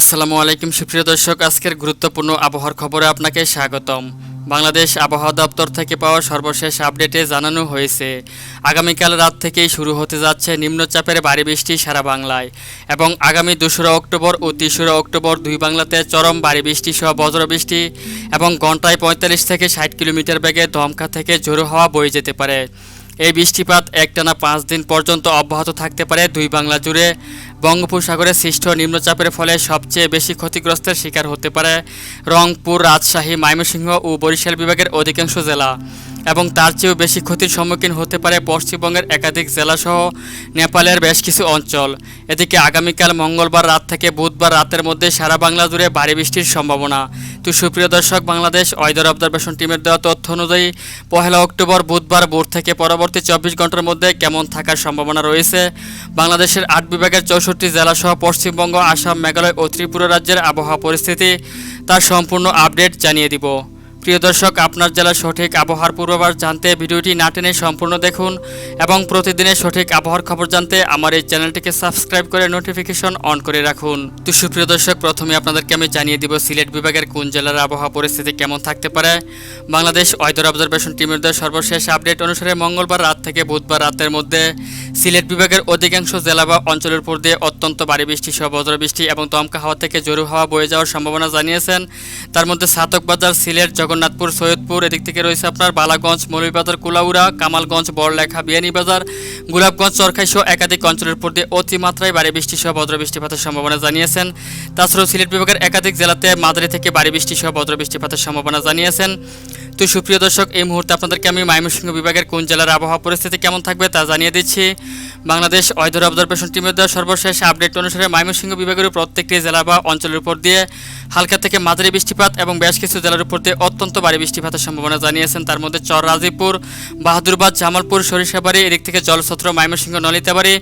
আসসালামু আলাইকুম, সুপ্রিয় দর্শক। আজকের গুরুত্বপূর্ণ আবহাওয়ার খবরে আপনাকে স্বাগতম। বাংলাদেশ আবহাওয়া দপ্তর থেকে পাওয়া সর্বশেষ আপডেটে জানানো হয়েছে, আগামীকাল রাত থেকেই শুরু হতে যাচ্ছে নিম্নচাপের ভারী বৃষ্টি সারা বাংলায় এবং আগামী দোসরা অক্টোবর ও তেসরা অক্টোবর দুই বাংলাতে চরম ভারী বৃষ্টি সহ বজ্রবৃষ্টি এবং ঘন্টায় পঁয়তাল্লিশ থেকে ষাট কিলোমিটার বেগে দমকা থেকে ঝোড়ো হাওয়া বয়ে যেতে পারে। এই বৃষ্টিপাত একটানা পাঁচ দিন পর্যন্ত অব্যাহত থাকতে পারে দুই বাংলা জুড়ে। বঙ্গোপসাগরে সৃষ্ট নিম্নচাপের ফলে সবচেয়ে বেশি ক্ষতিগ্রস্তের শিকার হতে পারে রংপুর, রাজশাহী, ময়মনসিংহ ও বরিশাল বিভাগের অধিকাংশ জেলা। এবং তার চেয়েও বেশি ক্ষতির সম্মুখীন হতে পারে পশ্চিমবঙ্গের একাধিক জেলাসহ নেপালের বেশ কিছু অঞ্চল। এদিকে আগামীকাল মঙ্গলবার রাত থেকে বুধবার রাতের মধ্যে সারা বাংলা জুড়ে ভারী বৃষ্টির সম্ভাবনা। তো সুপ্রিয় দর্শক, বাংলাদেশ ওয়েদার অবজারভেশন টিমের দেওয়া তথ্য অনুযায়ী পহেলা অক্টোবর বুধবার ভোর থেকে পরবর্তী চব্বিশ ঘণ্টার মধ্যে কেমন থাকার সম্ভাবনা রয়েছে? বাংলাদেশের আট বিভাগের চৌষট্টি জেলাসহ পশ্চিমবঙ্গ, আসাম, মেঘালয় ও ত্রিপুরা রাজ্যের আবহাওয়া পরিস্থিতি তার সম্পূর্ণ আপডেট জানিয়ে দিব। প্রিয় দর্শক, আপনার জেলার সঠিক আবহাওয়ার পূর্বাভাস জানতে ভিডিওটি না টেনে সম্পূর্ণ দেখুন এবং প্রতিদিনের সঠিক আবহাওয়ার খবর জানতে আমার এই চ্যানেলটিকে সাবস্ক্রাইব করে নোটিফিকেশন অন করে রাখুন। তো সুপ্রিয় দর্শক, প্রথমে আপনাদেরকে আমি জানিয়ে দিব সিলেট বিভাগের কোন জেলার আবহাওয়া পরিস্থিতি কেমন থাকতে পারে। বাংলাদেশ ওয়েদার অবজারভেশন টিমের দেওয়া সর্বশেষ আপডেট অনুসারে মঙ্গলবার রাত থেকে বুধবার রাতের মধ্যে সিলেট বিভাগের অধিকাংশ জেলা বা অঞ্চলের উপর দিয়ে অত্যন্ত ভারী বৃষ্টি, সহ বজ্রবৃষ্টি এবং দমকা হাওয়া থেকে জোরু হাওয়া বয়ে যাওয়ার সম্ভাবনা জানিয়েছেন। তার মধ্যে সাতকবাজার সিলেট জগন্নাথপুর, সৈয়দপুর, এদিক থেকে রয়েছে আপনার বালাগঞ্জ, মৌলভীবাজার, কুলাউড়া, কামালগঞ্জ, বড়লেখা, বিয়ানীবাজার, গোলাপগঞ্জ, চরখাই সহ একাধিক অঞ্চলের উপর দিয়ে অতিমাত্রায় ভারী বৃষ্টি সহ বজ্র বৃষ্টিপাতের সম্ভাবনা জানিয়েছেন। তাছাড়াও সিলেট বিভাগের একাধিক জেলাতে মাদারি থেকে ভারী বৃষ্টি সহ বজ্র বৃষ্টিপাতের সম্ভাবনা জানিয়েছেন। তো সুপ্রিয় দর্শক, এই মুহূর্তে আপনাদেরকে আমি ময়মনসিংহ বিভাগের কোন জেলার আবহাওয়া পরিস্থিতি কেমন থাকবে তা জানিয়ে দিচ্ছি। বাংলাদেশ ওয়েদার অবজারভেশন টিমের দেওয়া সর্বশেষ আপডেট অনুসারে ময়মনসিংহ বিভাগের প্রত্যেকটি জেলা বা অঞ্চলের উপর দিয়ে হালকা থেকে মাঝারি বৃষ্টিপাত এবং বেশ কিছু জেলার উপর দিয়ে অত্যন্ত ভারী বৃষ্টিপাতের সম্ভাবনা জানিয়েছেন। তার মধ্যে চর, রাজীবপুর, বাহাদুরবাদ, জামালপুর, সরিষাবাড়ি, এদিক থেকে জলছত্র ময়মনসিংহ, নলিতাবাড়ি,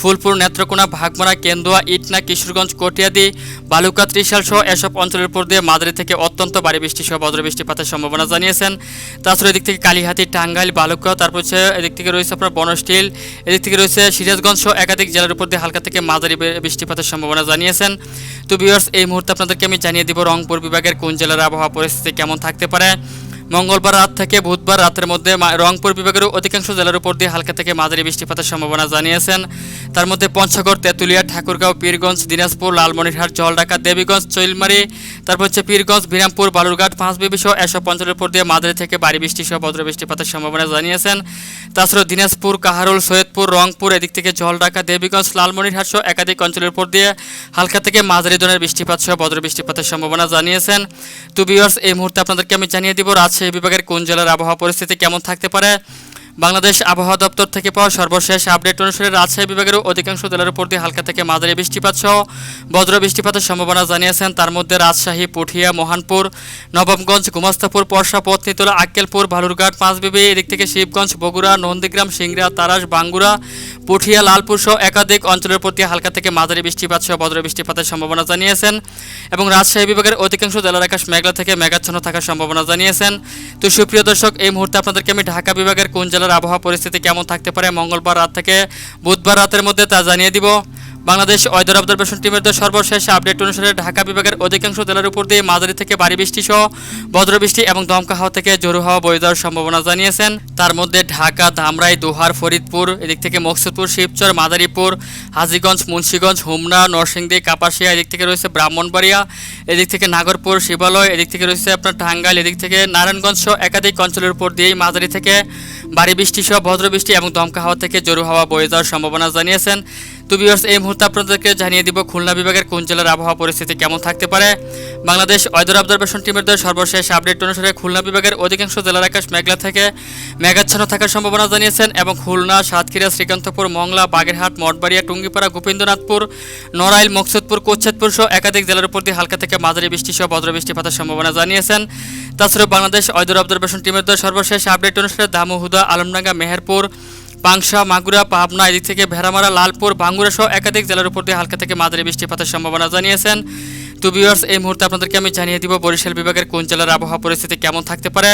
ফুলপুর, নেত্রকোনা, ভাগমারা, কেন্দুয়া, ইটনা, কিশোরগঞ্জ, কটিয়াদি, বালুকা ত্রিশাল সহ এসব অঞ্চলের উপর দিয়ে মাঝারি থেকে অত্যন্ত ভারী বৃষ্টি সহ বজ্র বৃষ্টিপাতের সম্ভাবনা জানিয়েছেন। তাছাড়া এদিক থেকে কালীহাতি, টাঙ্গাইল বালুকা তারপর হচ্ছে এদিক থেকে রয়েছে আপনার বনস্টিল এদিক থেকে রয়েছে সিরাজগঞ্জ সহ একাধিক জেলার উপর দিয়ে হালকা থেকে মাঝারি বৃষ্টিপাতের সম্ভাবনা জানিয়েছেন। তো ভিউয়ার্স এই মুহূর্তে আপনাদেরকে আমি জানিয়ে দিব রংপুর বিভাগের কোন জেলার আবহাওয়া পরিস্থিতি কেমন থাকতে পারে। মঙ্গলবার রাত থেকে বুধবার রাতের মধ্যে রংপুর বিভাগের অধিকাংশ জেলার উপর দিয়ে হালকা থেকে মাঝারি বৃষ্টিপাতের সম্ভাবনা জানিয়েছেন। তার মধ্যে পঞ্চগড়, তেঁতুলিয়া, ঠাকুরগাঁও, পীরগঞ্জ, দিনাজপুর, লালমনিরহাট, জলঢাকা, দেবীগঞ্জ, চৈলমারি, তারপর হচ্ছে পীরগঞ্জ, বিরামপুর, বালুরঘাট, পাঁচবিবি সহ এসব অঞ্চলের উপর দিয়ে মাঝারি থেকে ভারী বৃষ্টি সহ বজ্র বৃষ্টিপাতের সম্ভাবনা জানিয়েছেন। তাছাড়াও দিনাজপুর, কাহারুল, সৈয়দপুর, রংপুর, এদিক থেকে জলঢাকা, দেবীগঞ্জ, লালমনিরহাট সহ একাধিক অঞ্চলের উপর দিয়ে হালকা থেকে মাঝারি ধরনের বৃষ্টিপাত সহ বজ্র বৃষ্টিপাতের সম্ভাবনা জানিয়েছেন। তো ভিউয়ার্স এই মুহূর্তে আপনাদেরকে আমি জানিয়ে দিব রাজশাহী বিভাগের কোন জেলার আবহাওয়া পরিস্থিতি কেমন থাকতে পারে? বাংলাদেশ আবহাওয়া দপ্তর থেকে পাওয়া সর্বশেষ আপডেট অনুসারে রাজশাহী বিভাগের অধিকাংশ জেলার উপর দিয়ে হালকা থেকে মাঝারি বৃষ্টিপাত সহ বজ্র বৃষ্টিপাতের সম্ভাবনা জানিয়েছেন। তার মধ্যে রাজশাহী, পুঠিয়া, মহানপুর নবমগঞ্জ গুমাস্তাপুর, পরশা, পত্নীতলা, আক্কেলপুর ভালুরঘাট পাঁচবিবি, এদিক থেকে শিবগঞ্জ, বগুড়া, নন্দীগ্রাম, সিংড়া, তারাস, বাঙ্গুরা, পুঠিয়া, লালপুর সহ একাধিক অঞ্চলের প্রতি হালকা থেকে মাঝারি বৃষ্টিপাত সহ বজ্র বৃষ্টিপাতের সম্ভাবনা জানিয়েছেন এবং রাজশাহী বিভাগের অধিকাংশ জেলার আকাশ মেঘলা থেকে মেঘাচ্ছন্ন থাকার সম্ভাবনা জানিয়েছেন। তো সুপ্রিয় দর্শক, এই মুহূর্তে আপনাদেরকে আমি ঢাকা বিভাগের কোন জেলার আবহাওয়া পরিস্থিতি কেমন থাকতে পারে? মঙ্গলবার রাত থেকে বুধবার রাতের মধ্যে তা জানিয়ে দিব। বাংলাদেশ ওয়েদার অবজারভেশন টিমের সর্বশেষ আপডেট অনুসারে ঢাকা বিভাগের অধিকাংশ জেলার উপর দিয়ে মাঝারি থেকে ভারী বৃষ্টি সহ বজ্র বৃষ্টি এবং দমকা হাওয়া থেকে জোরু হাওয়া বয়ে যাওয়ার সম্ভাবনা জানিয়েছেন। তার মধ্যে ঢাকা, ধামরাই, দোহার, ফরিদপুর, এদিক থেকে মকসুদপুর, শিবচর, মাদারীপুর, হাজীগঞ্জ, মুন্সীগঞ্জ হুমনা নরসিংদী, কাপাসিয়া, এদিক থেকে রয়েছে ব্রাহ্মণবাড়িয়া, এদিক থেকে নাগরপুর, শিবালয়, এদিক থেকে রয়েছে আপনার টাঙ্গাইল, এদিক থেকে নারায়ণগঞ্জ সহ একাধিক অঞ্চলের উপর দিয়েই মাঝারি থেকে ভারী বজ্র বৃষ্টি এবং দমকা হাওয়া থেকে জরু হাওয়া বয়ে যাওয়ার সম্ভাবনা জানিয়েছেন তো ভিউয়ার্স এই মুহূর্তে আপনাদেরকে জানিয়ে দিব খুলনা বিভাগের কোন জেলার আবহাওয়া পরিস্থিতি কেমন থাকতে পারে। বাংলাদেশ ওয়েদার অবজারভেশন টিমের দেওয়া সর্বশেষ আপডেট অনুসারে খুলনা বিভাগের অধিকাংশ জেলার আকাশ মেঘলা থেকে মেঘাচ্ছন্ন থাকার সম্ভাবনা জানিয়েছেন এবং খুলনা, সাতক্ষীরা, শ্রীকান্তপুর, মংলা, বাগেরহাট, মঠবাড়িয়া, টুঙ্গিপাড়া, গোবিন্দনাথপুর, নড়াইল, মকসুদপুর কোচ্ছেদপুর সহ একাধিক জেলার উপর দিয়ে হালকা থেকে মাঝারি বৃষ্টি সহ বজ্র বৃষ্টিপাতের সম্ভাবনা জানিয়েছেন। তাছাড়া বাংলাদেশ ওয়েদার অবজারভেশন টিমের দেওয়া সর্বশেষ আপডেট অনুসারে দামুহুদা, আলমডাঙ্গা, মেহেরপুর পাংশা মাগুরা, পাবনা এদিক থেকে ভেড়ামারা, লালপুর, ভাঙ্গুরা সহ একাধিক জেলার উপর দিয়ে হালকা থেকে মাঝারি বৃষ্টিপাতের সম্ভাবনা জানিয়েছেন। তো ভিউয়ার্স এই মুহূর্তে আপনাদেরকে আমি জানিয়ে দিব বরিশাল বিভাগের কোন জেলার আবহাওয়া পরিস্থিতি কেমন থাকতে পারে।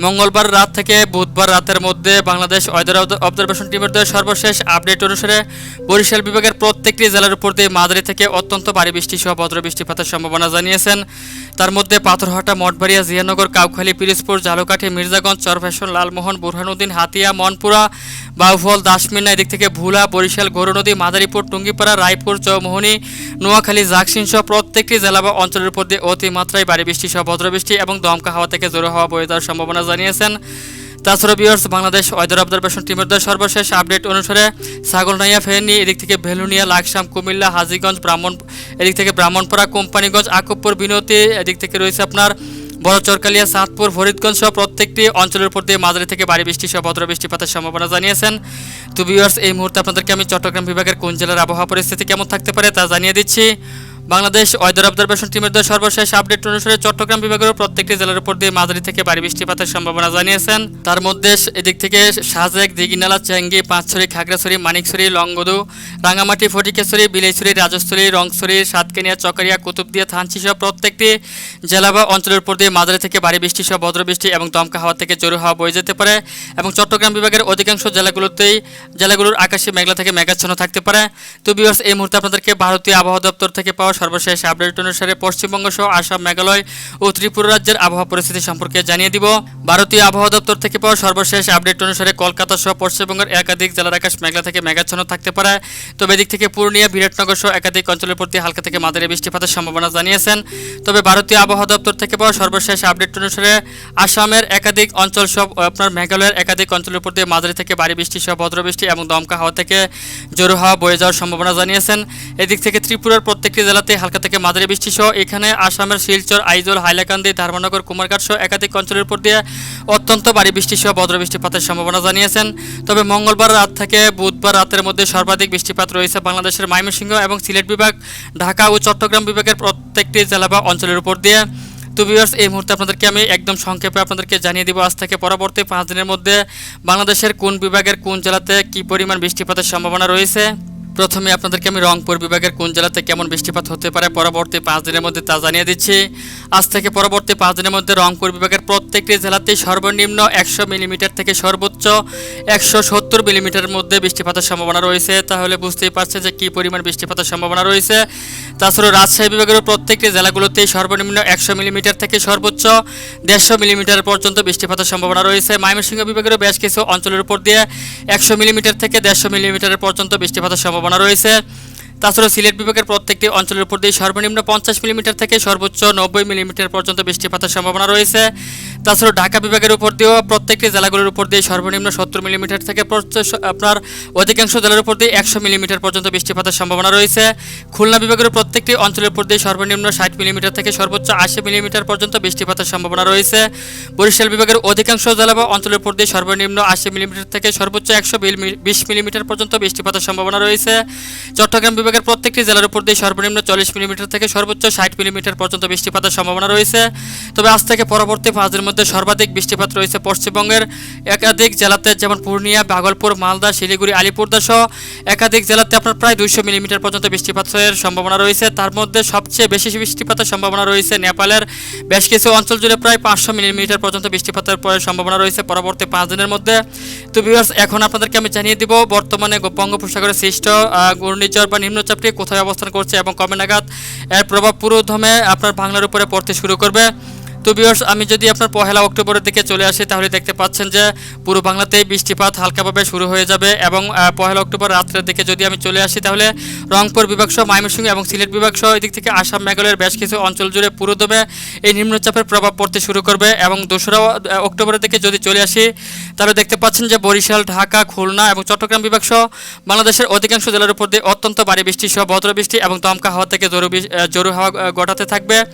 মঙ্গলবার রাত থেকে বুধবার রাতের মধ্যে বাংলাদেশ ওয়েদার অবজারভেশন টিমের দেওয়া সর্বশেষ আপডেট অনুসারে বরিশাল বিভাগের প্রত্যেকটি জেলার উপর দিয়ে মাঝারি থেকে অত্যন্ত ভারী বৃষ্টি সহ বজ্র বৃষ্টিপাতের সম্ভাবনা জানিয়েছেন। তার মধ্যে পাথরহাটা, মঠবাড়িয়া, জিয়ানগর, কাউখালী, পিরিজপুর জালুকাঠি মির্জাগঞ্জ চরফ্যাশন লালমোহন, বুরহানুদ্দিন, হাতিয়া, মনপুরা, বাউফল, দাসমিনা এদিক থেকে ভুলা, বরিশাল গৌরনদী মাদারীপুর, টুঙ্গিপাড়া, রায়পুর, চৌমোহনী, নোয়াখালী জাকসিন সহ প্রত্যেকটি জেলা বা অঞ্চলের উপর দিয়ে অতিমাত্রায় ভারী বৃষ্টি সহ বজ্রবৃষ্টি এবং দমকা হাওয়া থেকে জোরো হাওয়া বয়ে যাওয়ার সম্ভাবনা জানিয়েছেন তাছাড়া বিয়ার্স বাংলাদেশ ওয়েদার অবজারভেশন টিমের দ্বারা সর্বশেষ আপডেট অনুসারে ছাগলনাইয়া, ফেনী, এদিক থেকে ভেলুনিয়া, লাকসাম, কুমিল্লা, হাজিগঞ্জ, ব্রাহ্মণ, এদিক থেকে ব্রাহ্মণপাড়া, কোম্পানিগঞ্জ আকুবপুর বিনতি, এদিক থেকে রয়েছে আপনার বড় চরকালিয়া সাতপুর ফরিদগঞ্জ সহ প্রত্যেকটি অঞ্চলের উপর দিয়ে মাঝারি থেকে ভারী বৃষ্টি সহ ভদ্র বৃষ্টিপাতের সম্ভাবনা জানিয়েছেন। তো ভিউয়ার্স এই মুহূর্তে আপনাদেরকে আমি চট্টগ্রাম বিভাগের কোন জেলার আবহাওয়া পরিস্থিতি কেমন থাকতে পারে তা জানিয়ে দিচ্ছি। বাংলাদেশ ওয়েদার অবজারভেশন টিমের দ্বারা সর্বশেষ আপডেট অনুসারে চট্টগ্রাম বিভাগের প্রত্যেকটি জেলার উপর দিয়ে মাঝারি থেকে ভারী বৃষ্টিপাতের সম্ভাবনা জানিয়েছেন। তার মধ্যে এদিক থেকে সাজেক, দিঘিনালা, চেঙ্গি, পাঁচছড়ি, খাগড়াছড়ি, মানিকছড়ি, লংগদু, রাঙামাটি, ফটিকেশ্বরী, বিলাইছড়ি রাজস্থলী রংছড়ি, সাতকেনিয়া, চকরিয়া, কুতুবদিয়া থানচি সহ প্রত্যেকটি জেলা বা অঞ্চলের উপর দিয়ে মাঝারি থেকে ভারী বৃষ্টি সহ ভদ্র বৃষ্টি এবং দমকা হাওয়া থেকে জোরো হাওয়া বয়ে যেতে পারে এবং চট্টগ্রাম বিভাগের অধিকাংশ জেলাগুলোতেই জেলাগুলোর আকাশে মেঘলা থেকে মেঘাচ্ছন্ন থাকতে পারে। তো এই মুহূর্তে আপনাদেরকে ভারতীয় আবহাওয়া দপ্তর থেকে পাওয়া সর্বশেষ আপডেট অনুসারে পশ্চিমবঙ্গ সহ আসাম, মেঘালয় ও ত্রিপুরা রাজ্যের আবহাওয়া পরিস্থিতি সম্পর্কে জানিয়ে দিব। ভারতীয় আবহাওয়া দপ্তর থেকে পাওয়া সর্বশেষ আপডেট অনুসারে কলকাতা সহ পশ্চিমবঙ্গের একাধিক জেলার আকাশ মেঘলা থেকে মেঘাচ্ছন্ন থাকতে পারে। তবে এদিক থেকে পূর্ণিয়া, বিরাটনগর সহ একাধিক অঞ্চলের প্রতি হালকা থেকে মাঝারি বৃষ্টিপাতের সম্ভাবনা জানিয়েছেন। তবে ভারতীয় আবহাওয়া দপ্তর থেকে পাওয়া সর্বশেষ আপডেট অনুসারে আসামের একাধিক অঞ্চল সব আপনার মেঘালয়ের একাধিক অঞ্চলের উপর দিয়ে মাঝারি থেকে ভারী বৃষ্টি সহ, ভদ্র বৃষ্টি এবং দমকা হাওয়া থেকে জোরো হাওয়া বয়ে যাওয়ার সম্ভাবনা জানিয়েছেন। এদিক থেকে ত্রিপুরার প্রত্যেকটি জেলাতে হালকা থেকে মাঝারি বৃষ্টি সহ এখানে আসামের শিলচর, আইজল, হাইলাকান্দি, ধর্মনগর, কুমারঘাট সহ একাধিক অঞ্চলের উপর দিয়ে অত্যন্ত ভারী বৃষ্টি সহ ভদ্র বৃষ্টিপাতের সম্ভাবনা জানিয়েছেন। তবে মঙ্গলবার রাত থেকে বুধবার রাতের মধ্যে সর্বাধিক বৃষ্টিপাত রয়েছে বাংলাদেশের ময়মনসিংহ এবং সিলেট বিভাগ, ঢাকা ও চট্টগ্রাম বিভাগের প্রত্যেকটি জেলা বা অঞ্চলের উপর দিয়ে। তো ভিউয়ার্স এই মুহূর্তে আপনাদেরকে আমি একদম সংক্ষেপে আপনাদেরকে জানিয়ে দিব, আজ থেকে পরবর্তী পাঁচ দিনের মধ্যে বাংলাদেশের কোন বিভাগের কোন জেলাতে কী পরিমাণ বৃষ্টিপাতের সম্ভাবনা রয়েছে। প্রথমে আপনাদেরকে আমি রংপুর বিভাগের কোন জেলাতে কেমন বৃষ্টিপাত হতে পারে পরবর্তী পাঁচ দিনের মধ্যে তা জানিয়ে দিচ্ছি। আজ থেকে পরবর্তী পাঁচ দিনের মধ্যে রংপুর বিভাগের প্রত্যেকটি জেলাতেই সর্বনিম্ন একশো মিলিমিটার থেকে সর্বোচ্চ একশো সত্তর মিলিমিটারের মধ্যে বৃষ্টিপাতের সম্ভাবনা রয়েছে। তাহলে বুঝতেই পারছে যে কী পরিমাণ বৃষ্টিপাতের সম্ভাবনা রয়েছে। তাছাড়া রাজশাহী বিভাগের প্রত্যেকটি জেলাগুলোতেই সর্বনিম্ন একশো মিলিমিটার থেকে সর্বোচ্চ দেড়শো মিলিমিটার পর্যন্ত বৃষ্টিপাতের সম্ভাবনা রয়েছে। ময়মনসিংহ বিভাগেরও বেশ কিছু অঞ্চলের উপর দিয়ে একশো মিলিমিটার থেকে দেড়শো মিলিমিটারের পর্যন্ত বৃষ্টিপাতের সম্ভাবনা রয়েছে। তাছাড়া সিলেট বিভাগের প্রত্যেকটি অঞ্চলের উপর দিয়ে সর্বনিম্ন পঞ্চাশ মিলিমিটার থেকে সর্বোচ্চ নব্বই মিলিমিটার পর্যন্ত বৃষ্টিপাতের সম্ভাবনা রয়েছে। তাছাড়া ঢাকা বিভাগের উপর দিয়েও প্রত্যেকটি জেলাগুলোর উপর দিয়ে সর্বনিম্ন সত্তর মিলিমিটার থেকে আপনার অধিকাংশ জেলার উপর দিয়ে একশো মিলিমিটার পর্যন্ত বৃষ্টিপাতের সম্ভাবনা রয়েছে। খুলনা বিভাগের প্রত্যেকটি অঞ্চলের উপর দিয়ে সর্বনিম্ন ষাট মিলিমিটার থেকে সর্বোচ্চ আশি মিলিমিটার পর্যন্ত বৃষ্টিপাতের সম্ভাবনা রয়েছে। বরিশাল বিভাগের অধিকাংশ জেলা বা অঞ্চলের উপর দিয়ে সর্বনিম্ন আশি মিলিমিটার থেকে সর্বোচ্চ একশো বিশ মিলিমিটার পর্যন্ত বৃষ্টিপাতের সম্ভাবনা রয়েছে। চট্টগ্রাম বিভাগের প্রত্যেকটি জেলার উপর দিয়ে সর্বনিম্ন চল্লিশ মিলিমিটার থেকে সর্বোচ্চ ষাট মিলিমিটার পর্যন্ত বৃষ্টিপাতের সম্ভাবনা রয়েছে। তবে আজ থেকে পরবর্তী পাঁচ দিনের মধ্যে সর্বাধিক বৃষ্টিপাত রয়েছে পশ্চিমবঙ্গের। একাধিক জেলাতে যেমন পূর্ণিয়া ভাগলপুর মালদা, শিলিগুড়ি আলিপুরদা সহ একাধিক জেলাতে আপনার প্রায় দুইশো মিলিমিটার পর্যন্ত বৃষ্টিপাতের সম্ভাবনা রয়েছে। তার মধ্যে সবচেয়ে বেশি বৃষ্টিপাতের সম্ভাবনা রয়েছে নেপালের। বেশ কিছু অঞ্চল জুড়ে প্রায় পাঁচশো মিলিমিটার পর্যন্ত বৃষ্টিপাতের সম্ভাবনা রয়েছে পরবর্তী পাঁচ দিনের মধ্যে। তো ভিউয়ার্স এখন আপনাদেরকে আমি জানিয়ে দিব, বর্তমানে বঙ্গোপসাগরে সৃষ্ট ঘূর্ণিঝড় বা নিম্নচাপটি কোথায় অবস্থান করছে এবং কবে নাগাদ এর প্রভাব পুরোধমে আপনার বাংলার উপরে পড়তে শুরু করবে? তো ভিউয়ার্স আমি যদি আপনার পহেলা অক্টোবরের দিকে চলে আসি, তাহলে দেখতে পাচ্ছেন যে পুরো বাংলাতেই বৃষ্টিপাত হালকাভাবে শুরু হয়ে যাবে এবং পহেলা অক্টোবর রাত্রের দিকে যদি আমি চলে আসি, তাহলে রংপুর বিভাগ সহ ময়মনসিংহ এবং সিলেট বিভাগ সহ এদিক থেকে আসাম, মেঘালয়ের বেশ কিছু অঞ্চল জুড়ে পুরোদমে এই নিম্নচাপের প্রভাব পড়তে শুরু করবে এবং দোসরা অক্টোবরের দিকে যদি চলে আসি, তাহলে দেখতে পাচ্ছেন যে বরিশাল, ঢাকা, খুলনা এবং চট্টগ্রাম বিভাগ বাংলাদেশের অধিকাংশ জেলার উপর দিয়ে অত্যন্ত ভারী বৃষ্টি সহ ভদ্র বৃষ্টি এবং দমকা হাওয়া থেকে জোরু বৃষ- হাওয়া গড়াতে থাকবে।